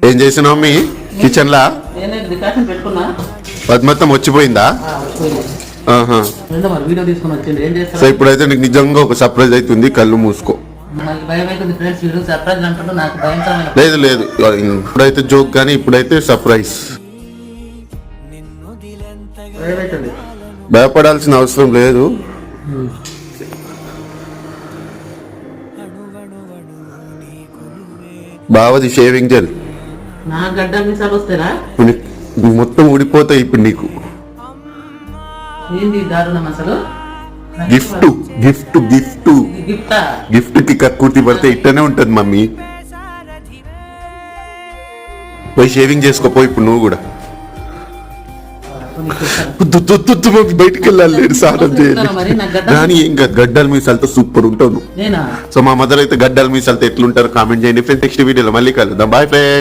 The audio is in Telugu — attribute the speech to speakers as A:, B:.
A: ఏం చేసినావు మీ కిచెన్ లా అది మొత్తం వచ్చిపోయిందా? సో ఇప్పుడైతే నీకు నిజంగా ఒక సర్ప్రైజ్ అవుతుంది కళ్ళు మూసుకో. లేదు లేదు. ఇప్పుడైతే జోక్ కానీ ఇప్పుడైతే సర్ప్రైజ్ భయపడాల్సిన అవసరం లేదు. బావది షేవింగ్ జెల్
B: నా గడ్డ మీసాలు వస్తారా
A: ఇప్పుడు నీకు- నీకు మొత్తం ఊడిపోతాయి ఇప్పుడు నీకు.
B: ఏంది ఈ దారుణం అసలు?
A: గిఫ్ట్ గిఫ్ట్ గిఫ్ట్
B: గిఫ్టా?
A: కి కక్కుర్తి పడితే ఇట్టనే ఉంటది మమ్మీ. పోయి షేవింగ్ చేసుకోపో ఇప్పుడు నువ్వు కూడా. బయటికి వెళ్ళాలి స్నానం చేయాలి కానీ కాదు గడ్డల మీసాలతో సూపర్
B: నేనా?
A: సో మా మదర్ అయితే గడ్డల మీసాలతో ఎట్లుంటారు కామెంట్ చేయండి. ఫ్రెండ్స్ నెక్స్ట్ వీడియోలో మళ్ళీ కలుద్దాం. Boy friend